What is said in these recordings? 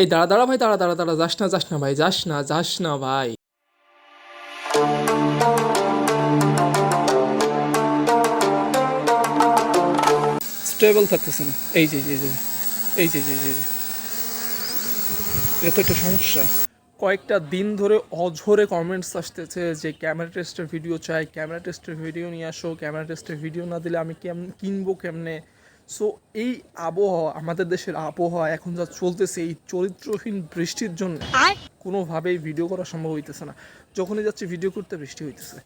এই দাঁড়া দাঁড়া ভাই, দাঁড়া দাঁড়া দাঁড়া, যাস না যাস না ভাই, যাস না যাস না ভাই। স্টেবল থাকতেছে না। এই যে যে, এই যে যে যে এটা একটা সমস্যা। কয়েকটা দিন ধরে অঝরে কমেন্টস আসতেছে যে ক্যামেরা টেস্টের ভিডিও চাই ক্যামেরা টেস্টের ভিডিও নিয়ে আসো ক্যামেরা টেস্টের ভিডিও না দিলে আমি কেমন কিনবো কেমনে? সো এই আবহাওয়া আমাদের দেশের আবহাওয়া এখন যা চলতেছে এই চরিত্রহীন বৃষ্টির জন্য কোনোভাবেই ভিডিও করা সম্ভব হইতেছে না। যখনই যাচ্ছে ভিডিও করতে বৃষ্টি হইতেছে।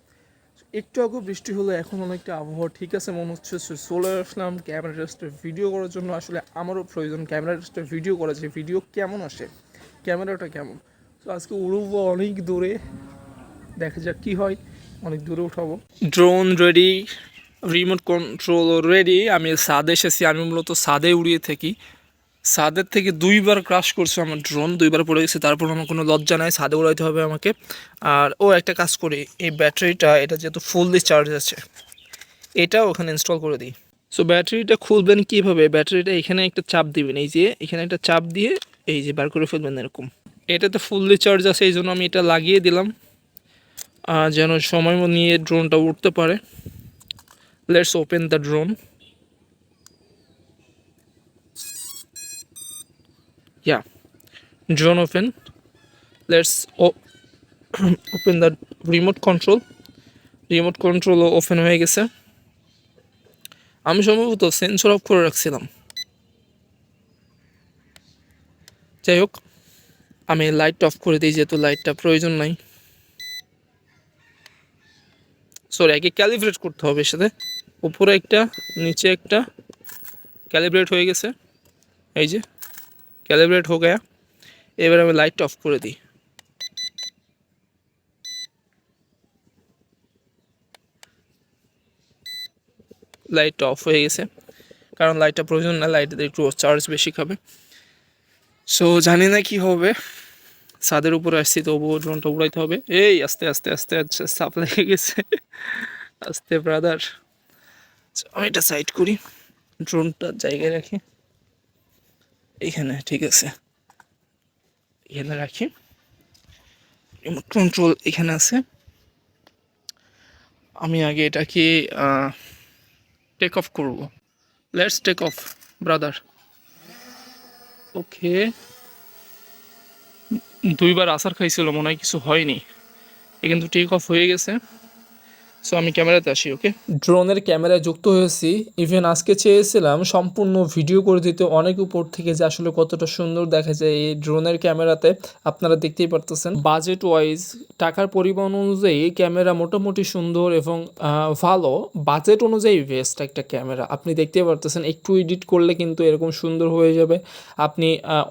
একটু আগে বৃষ্টি হলো এখন অনেকটা আবহাওয়া ঠিক আছে মনে হচ্ছে সো চলে আসলাম ক্যামেরা টেস্টের ভিডিও করার জন্য আসলে আমারও প্রয়োজন। ক্যামেরা টেস্টের ভিডিও করা যে ভিডিও কেমন আসে ক্যামেরাটা কেমন? তো আজকে উড়বো অনেক দূরে দেখা যাক কি হয় অনেক দূরে উঠাবো। Drone ready remote control ready আমি সাদে এসেছি, আমি মূলত সাদে উড়িয়ে থাকি। সাদের থেকে দুইবার ক্রাশ করছে আমার ড্রোন দুইবার পড়ে গেছে, তারপর আমার কোনো লজ্জা নাই, সাদে উড়াইতে হবে আমাকে। আর ও একটা কাজ করি, এই ব্যাটারিটা, এটা যেহেতু ফুললি চার্জ আছে এটা ওখানে ইনস্টল করে দিই। সো ব্যাটারিটা খুলবেন কীভাবে? ব্যাটারিটা এখানে একটা চাপ দিবেন, এই যে, এখানে একটা চাপ দিয়ে এই যে বার করে ফেলবেন এরকম। এটাতে ফুললি চার্জ আছে, এই জন্য আমি এটা লাগিয়ে দিলাম। যেন সময় নিয়ে ড্রোনটা উঠতে পারে। Let's open the drone yeah. Drone open. Let's open the remote control. Remote control open হয়ে গেছে। আমি সম্ভবত সেন্সর অফ করে রাখছিলাম। যাই হোক, আমি লাইটটা অফ করে দিই যেহেতু লাইটটা প্রয়োজন নাই। সরি আগে ক্যালিব্রেট করতে হবে সাথে। উপরে একটা, নিচে একটা ক্যালিব্রেট হয়ে গেছে। এই যে ক্যালিব্রেট হয়ে গেয়া এবার আমি লাইটটা অফ করে দিই। লাইটটা অফ হয়ে গেছে। কারণ লাইটটা প্রয়োজন না লাইটটা একটু চার্জ বেশি খাবে। সো জানি না কি হবে। ছাদের উপরে আসছি, তবুও ড্রোনটা উড়াইতে হবে। এই, আস্তে আস্তে আস্তে আস্তে সাপ লেগে গেছে। আস্তে ব্রাদার আমি এটা সাইড করি। ড্রোনটা জায়গায় রাখি। এইখানে, ঠিক আছে। এখানে রাখি। রিমোট কন্ট্রোল এখানে আছে। আমি আগে এটাকে টেক অফ করব। Let's take off brother okay দুইবার আসার খাইছিল, মনে হয় কিছু হয়নি। এ কিন্তু টেক অফ হয়ে গেছে। সো আমি ক্যামেরাতে আসি ওকে ড্রোনের ক্যামেরায় যুক্ত হয়েছি। ইভেন আজকে চেয়েছিলাম সম্পূর্ণ ভিডিও করে দিতে, অনেক উপর থেকে যে আসলে কতটা সুন্দর দেখা যায় এই ড্রোনের ক্যামেরাতে, আপনারা দেখতেই পারতেছেন। বাজেট ওয়াইজ টাকার পরিমাণ অনুযায়ী ক্যামেরা মোটামুটি সুন্দর এবং ভালো। বাজেট অনুযায়ী বেস্ট একটা ক্যামেরা। আপনি দেখতেই পারতেছেন, একটু এডিট করলে কিন্তু এরকম সুন্দর হয়ে যাবে। আপনি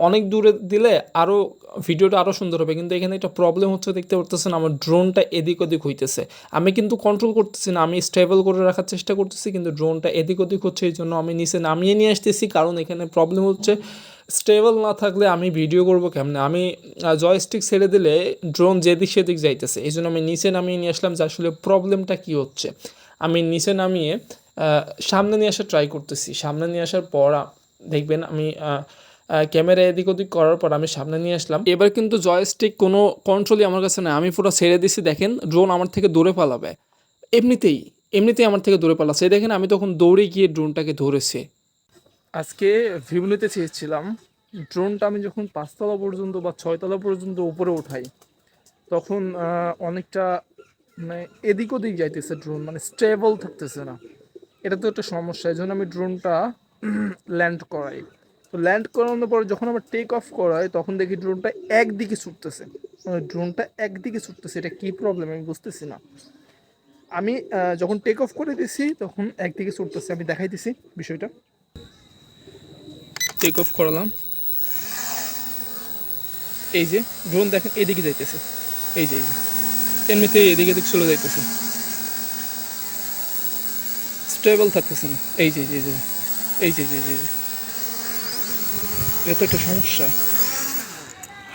অনেক দূরে দিলে আরও ভিডিওটা আরও সুন্দর হবে। কিন্তু এখানে একটা প্রবলেম হচ্ছে, দেখতে পারতেছেন আমার ড্রোনটা এদিক ওদিক হইতেছে। আমি কিন্তু কন্ট্রোল করতেছি না, আমি স্টেবল করে রাখার চেষ্টা করতেছি, কিন্তু ড্রোনটা এদিক ওদিক হচ্ছে এই জন্য আমি নিচে নামিয়ে নিয়ে আসতেছি, কারণ এখানে প্রবলেম হচ্ছে স্টেবল না থাকলে আমি ভিডিও করব কেমনে? আমি জয়স্টিক ছেড়ে দিলে ড্রোন যেদিক সেদিক যাইতেছে, এই জন্য আমি নিচে নামিয়ে নিয়ে আসলাম যে আসলে প্রবলেমটা কী হচ্ছে? আমি নিচে নামিয়ে সামনে নিয়ে আসার ট্রাই করতেছি, সামনে নিয়ে আসার পর দেখবেন আমি ক্যামেরা এদিক ওদিক করার পর আমি সামনে নিয়ে আসলাম, এবার কিন্তু জয়স্টিক কোনো কন্ট্রোলই আমার কাছে নেই, আমি পুরো ছেড়ে দিছি, দেখেন ড্রোন আমার থেকে দূরে পালাবে। এমনিতেই এমনিতেই আমার থেকে দূরে পালাচ্ছে। দেখেন, আমি তখন দৌড়ে গিয়ে ড্রোনটাকে ধরেছে। আজকে ভিউ নিতে চেয়েছিলাম ড্রোনটা আমি যখন পাঁচতলা পর্যন্ত বা ছয়তলা পর্যন্ত উপরে উঠাই, তখন অনেকটা মানে এদিক ওদিক যাইতেছে ড্রোন মানে স্টেবল থাকতেছে না। এটা তো একটা সমস্যা, এই জন্য আমি ড্রোনটা ল্যান্ড করাই। তো ল্যান্ড করানোর পর যখন আমার টেক অফ করাই, তখন দেখি ড্রোনটা একদিকে ছুটতেছে। মানে ড্রোনটা একদিকে ছুটতেছে, এটা কী প্রবলেম আমি বুঝতেছি না। আমি যখন টেক অফ করে দিছি, তখন একদিকে ছুটতেছে, আমি দেখাইতেছি বিষয়টা। টেক অফ করালাম। এই যে ড্রোন দেখেন, এদিকে যাইতেছে। এই যে এই যে। এমনিতে এদিকে এদিক চলে যাইতেছে। স্টেবল থাকতেছে না। এই যে এই যে এই যে এই যে এই যে। এটা তো একটা সমস্যা।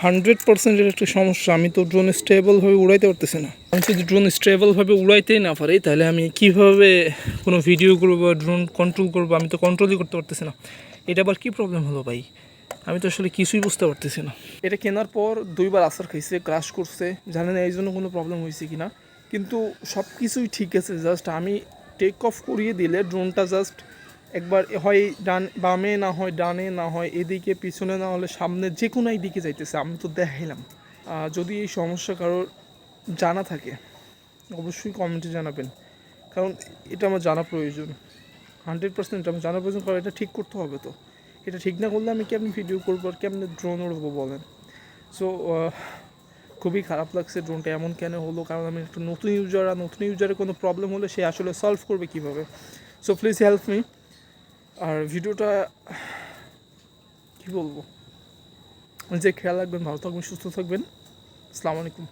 হান্ড্রেড পার্সেন্ট এটা একটা সমস্যা। আমি তো ড্রোন স্টেবলভাবে উড়াইতে পারতেছি না। আমি যদি ড্রোন স্টেবলভাবে উড়াইতেই না পারি, তাহলে আমি কীভাবে কোনো ভিডিও করব বা ড্রোন কন্ট্রোল করব? আমি তো কন্ট্রোলই করতে পারতেছি না। এটা আবার কী প্রবলেম হলো ভাই? আমি তো আসলে কিছুই বুঝতে পারতেছি না। এটা কেনার পর দুইবার আসার খাইছে ক্রাশ করছে। জানি না এই জন্য কোনো প্রবলেম হয়েছে কি না কিন্তু সব কিছুই ঠিক আছে জাস্ট আমি টেক অফ করিয়ে দিলে ড্রোনটা জাস্ট একবার হয় ডান, বামে না হয় ডানে না হয় এদিকে, পিছনে না হলে সামনে যে কোনো দিকে যাইতেছে, আমি তো দেখাইলাম। যদি এই সমস্যা কারোর জানা থাকে, অবশ্যই কমেন্টে জানাবেন। কারণ এটা আমার জানা প্রয়োজন। হান্ড্রেড পার্সেন্ট আমার জানা প্রয়োজন, কারণ এটা ঠিক করতে হবে তো। এটা ঠিক না করলে আমি কেমন ভিডিও করব আর কেমন ড্রোন উড়বো বলেন? সো খুবই খারাপ লাগছে ড্রোনটা এমন কেন হলো? কারণ আমি একটা নতুন ইউজার আর নতুন ইউজারের কোনো প্রবলেম হলে সে আসলে সলভ করবে কীভাবে? সো প্লিজ হেল্প মি আর ভিডিওটা কি বলব? যে খেয়াল রাখবেন ভালো থাকবেন সুস্থ থাকবেন। আসসালামু আলাইকুম।